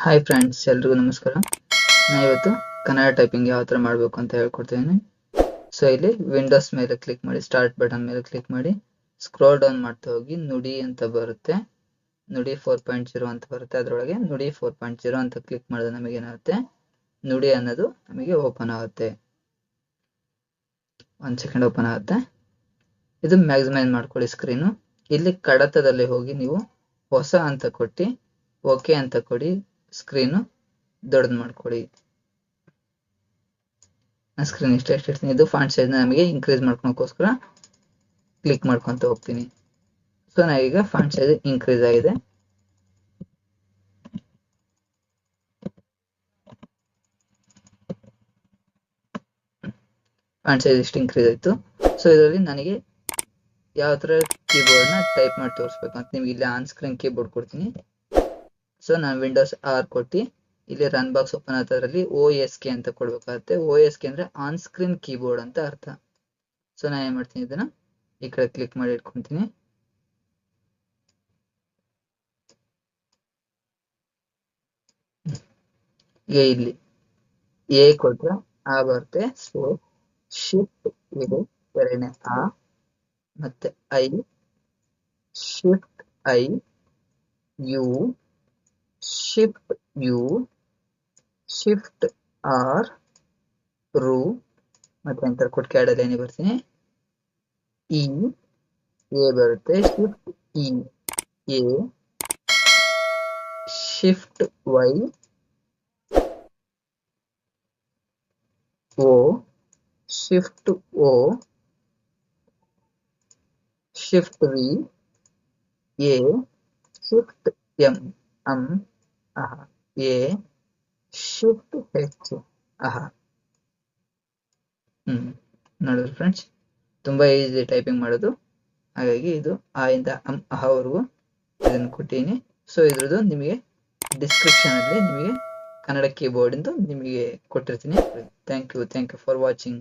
Hi friends ಎಲ್ರಿಗೂ ನಮಸ್ಕಾರ. ನಾ ಇವತ್ತು ಕನ್ನಡ ಟೈಪಿಂಗ್ ಯಾವ ಥರ ಮಾಡಬೇಕು ಅಂತ ಹೇಳ್ಕೊಡ್ತೀನಿ. ಸೊ ಇಲ್ಲಿ ವಿಂಡೋಸ್ ಮೇಲೆ ಕ್ಲಿಕ್ ಮಾಡಿ ಸ್ಟಾರ್ಟ್ ಬಟನ್ ಮೇಲೆ ಕ್ಲಿಕ್ ಮಾಡಿ ಸ್ಕ್ರೋಲ್ ಡೌನ್ ಮಾಡ್ತಾ ಹೋಗಿ, ನುಡಿ ಅಂತ ಬರುತ್ತೆ. ನುಡಿ ಫೋರ್ ಪಾಯಿಂಟ್ ಜೀರೋ ಅಂತ ಬರುತ್ತೆ. ಅದರೊಳಗೆ ನುಡಿ ಫೋರ್ ಪಾಯಿಂಟ್ ಜೀರೋ ಅಂತ ಕ್ಲಿಕ್ ಮಾಡಿದ್ರೆ ನಮಗೆ ಏನಾಗುತ್ತೆ? ನುಡಿ ಅನ್ನೋದು ನಮಗೆ ಓಪನ್ ಆಗುತ್ತೆ. ಒಂದು ಸೆಕೆಂಡ್ ಓಪನ್ ಆಗುತ್ತೆ. ಇದು ಮ್ಯಾಕ್ಸಿಮೈಸ್ ಮಾಡ್ಕೊಳ್ಳಿ ಸ್ಕ್ರೀನು ಇಲ್ಲಿ ಕಡತದಲ್ಲಿ ಹೋಗಿ ನೀವು ಹೊಸ ಅಂತ ಕೊಟ್ಟು ಓಕೆ ಅಂತ ಕೊಡಿ ಸ್ಕ್ರೀನು ದೊಡ್ಡದು ಮಾಡ್ಕೊಳ್ಳಿ ಸ್ಕ್ರೀನ್ ಇಷ್ಟ ಎಷ್ಟು ಇರ್ತೀನಿ ಇದು ಫಾಂಟ್ ಸೈಜ್ನ ನಮಗೆ ಇನ್ಕ್ರೀಸ್ ಮಾಡ್ಕೊಳಕ್ಕೋಸ್ಕರ ಕ್ಲಿಕ್ ಮಾಡ್ಕೊತ ಹೋಗ್ತೀನಿ. ಸೊ ನಾವೀಗ ಫಾಂಟ್ ಸೈಜ್ ಇನ್ಕ್ರೀಸ್ ಆಗಿದೆ. ಫಾಂಟ್ ಸೈಜ್ ಇಷ್ಟು ಇನ್ಕ್ರೀಸ್ ಆಯಿತು. ಸೊ ಇದರಲ್ಲಿ ನನಗೆ ಯಾವ ಥರ ಕೀಬೋರ್ಡ್ನ ಟೈಪ್ ಮಾಡಿ ತೋರಿಸ್ಬೇಕು ಅಂತ ನಿಮ್ಗೆ ಇಲ್ಲಿ ಆನ್ ಸ್ಕ್ರೀನ್ ಕೀಬೋರ್ಡ್ ಕೊಡ್ತೀನಿ. ಸೊ ನಾನು ವಿಂಡೋಸ್ ಆರ್ ಕೊಟ್ಟು, ಇಲ್ಲಿ ರನ್ ಬಾಕ್ಸ್ ಓಪನ್ ಆಗೋದ್ರಲ್ಲಿ ಓ ಎಸ್ ಕೆ ಅಂತ ಕೊಡ್ಬೇಕಾಗುತ್ತೆ. ಓ ಎಸ್ ಕೆ ಅಂದ್ರೆ ಆನ್ ಸ್ಕ್ರೀನ್ ಕೀಬೋರ್ಡ್ ಅಂತ ಅರ್ಥ. ಸೊ ನಾನು ಏನ್ ಮಾಡ್ತೀನಿ ಇದನ್ನ ಈ ಕಡೆ ಕ್ಲಿಕ್ ಮಾಡಿ ಇಟ್ಕೊಂತೀನಿ ಈಗ ಇಲ್ಲಿ. ಎ ಕೊಟ್ರೆ ಆ ಬರುತ್ತೆ. ಸೊ ಶಿಫ್ಟ್ ಇದು ಎರಡನೇ ಆ, ಮತ್ತೆ I shift I U shift U shift R ರು ಮತ್ತೆ ಎಂಟರ್ ಕೊಟ್ಟು ಕ್ಯಾಡಲ್ಲಿ ಏನೇ ಬರ್ತೀನಿ ಇ ಎ ಬರುತ್ತೆ shift E A shift Y O shift O shift V A shift M ಅಂ ಅಹ ಎ ಶಿಫ್ಟ್ ಹೆಚ್ಚು ಅಹ ಹ್ಮ್. ನೋಡಿದ್ರಿ ಫ್ರೆಂಡ್ಸ್ ತುಂಬಾ ಈಸಿ ಟೈಪಿಂಗ್ ಮಾಡೋದು. ಹಾಗಾಗಿ ಇದು ಆ ಇಂದ ಅಂ ಅಹವರೆಗೂ ಇದನ್ನು ಕೊಟ್ಟೀನಿ ಸೊ ಇದ್ರದ್ದು ನಿಮಗೆ ಡಿಸ್ಕ್ರಿಪ್ಷನ್ ಅಲ್ಲಿ ನಿಮಗೆ ಕನ್ನಡ ಕೀಬೋರ್ಡ್ ಇಂದು ನಿಮಗೆ ಕೊಟ್ಟಿರ್ತೀನಿ. Thank you thank you for watching